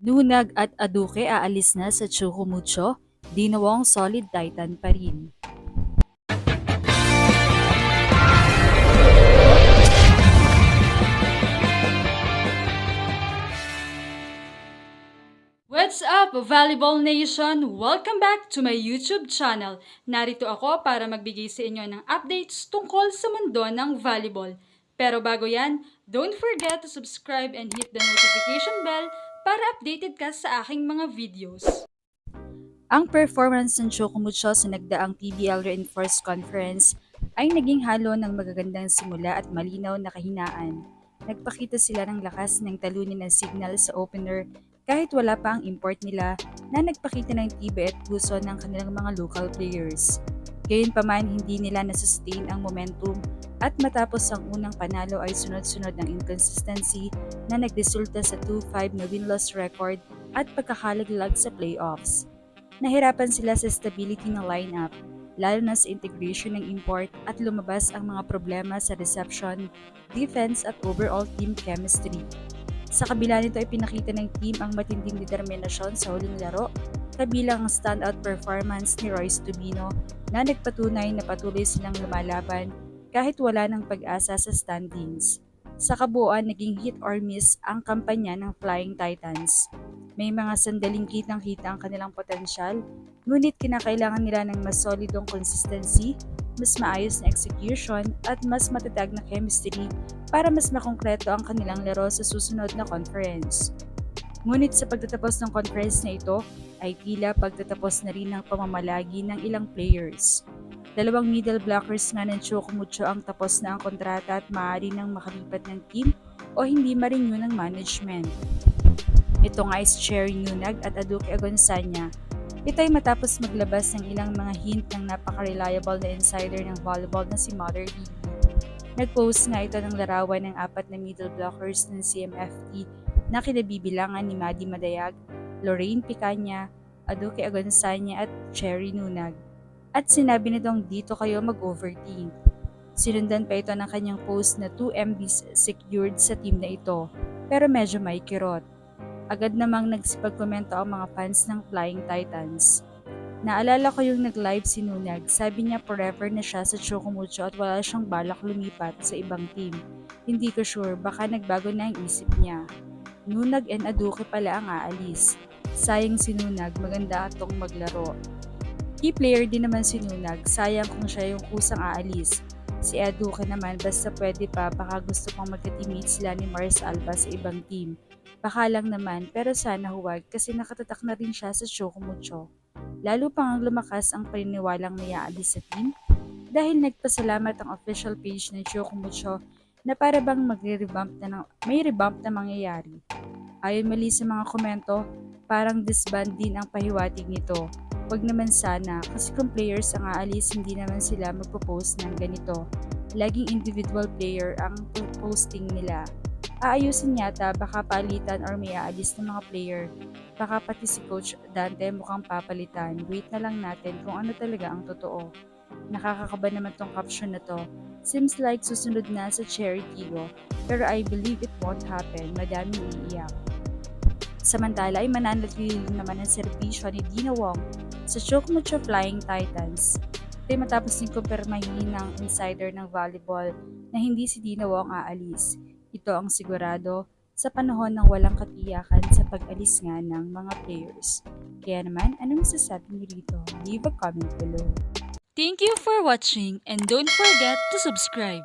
Nunag at Aduke aalis na sa Chukumucho, Dinawong solid titan pa rin. What's up, Volleyball Nation? Welcome back to my YouTube channel. Narito ako para magbigay sa inyo ng updates tungkol sa mundo ng volleyball. Pero bago yan, don't forget to subscribe and hit the notification bell para updated ka sa aking mga videos. Ang performance ng Chukumucho sa nagdaang PBL Reinforced Conference ay naging halo ng magagandang simula at malinaw na kahinaan. Nagpakita sila ng lakas ng talunin ng signal sa opener kahit wala pa ang import nila na nagpakita ng tibay at puso ng kanilang mga local players. Gayunpaman, hindi nila nasustain ang momentum at matapos ang unang panalo ay sunod-sunod ng inconsistency na nagresulta sa 2-5 na win-loss record at pagkakalaglag sa playoffs. Nahirapan sila sa stability ng lineup, lalo na sa integration ng import at lumabas ang mga problema sa reception, defense at overall team chemistry. Sa kabila nito ay pinakita ng team ang matinding determinasyon sa huling laro, kabilang ang standout performance ni Royce Tubino na nagpatunay na patuloy silang lumalaban kahit wala ng pag-asa sa standings. Sa kabuuan, naging hit or miss ang kampanya ng Flying Titans. May mga sandaling kitang-kita ang kanilang potensyal, ngunit kinakailangan nila ng mas solidong consistency, mas maayos na execution, at mas matatag na chemistry para mas makongkreto ang kanilang laro sa susunod na conference. Ngunit sa pagtatapos ng conference na ito, ay tila pagtatapos na rin ng pamamalagi ng ilang players. Dalawang middle blockers nga ng Chokumucho ang tapos na ang kontrata at maaari nang makalipat ng team o hindi ma-renew ng management. Ito nga is Cherry Nunag at Aduke Agonsanya. Ito ay matapos maglabas ng ilang mga hint ng napaka-reliable na insider ng volleyball na si Mother Lily. Nag-post nga ito ng larawan ng apat na middle blockers ng CMFT na kinabibilangan ni Maddie Madayag, Lorraine Picanya, Aduke Agonsanya at Cherry Nunag. At sinabi nitong dito kayo mag-overthink. Sinundan pa ito ng kanyang post na 2 MBs secured sa team na ito, pero medyo may kirot. Agad namang nagsipagkomento ang mga fans ng Flying Titans. Naalala ko yung nag-live si Nunag, sabi niya forever na siya sa Chocumucho at wala siyang balak lumipat sa ibang team. Hindi ko sure, baka nagbago na ang isip niya. Nunag and Aduke pala ang aalis. Sayang si Nunag, maganda atong maglaro. Key player din naman si Nunag, sayang kung siya yung kusang aalis. Si Aduke naman, basta pwede pa, baka gusto pang magka-teammate sila ni Mars Alba sa ibang team. Baka lang naman, pero sana huwag kasi nakatatak na rin siya sa Chocumucho. Lalo pang lumakas ang paniniwalang may aalis sa team dahil nagpasalamat ang official page ng Chocumucho na para bang magre-revamp na ng, may revamp na mangyayari. Ayon mali sa mga komento, parang disband din ang pahiwatig nito. Huwag naman sana kasi kung players ang aalis hindi naman sila magpo-post ng ganito. Laging individual player ang posting nila. Aayusin yata baka palitan or may aalis ng mga player. Baka pati si Coach Dante mukhang papalitan. Wait na lang natin kung ano talaga ang totoo. Nakakakaba naman tong caption na to. Seems like susunod na sa Cherry Tigo, pero I believe it won't happen. Madaming iiyak. Samantala ay mananatili naman ang serbisyo ni Dina Wong sa Chokmucho Flying Titans. Ito matapos din kumpirmahin ng insider ng volleyball na hindi si Dina Wong aalis. Ito ang sigurado sa panahon ng walang katiyakan sa pag-alis nga ng mga players. Kaya naman, ano masasabi niyo dito? Leave a comment below. Thank you for watching and don't forget to subscribe.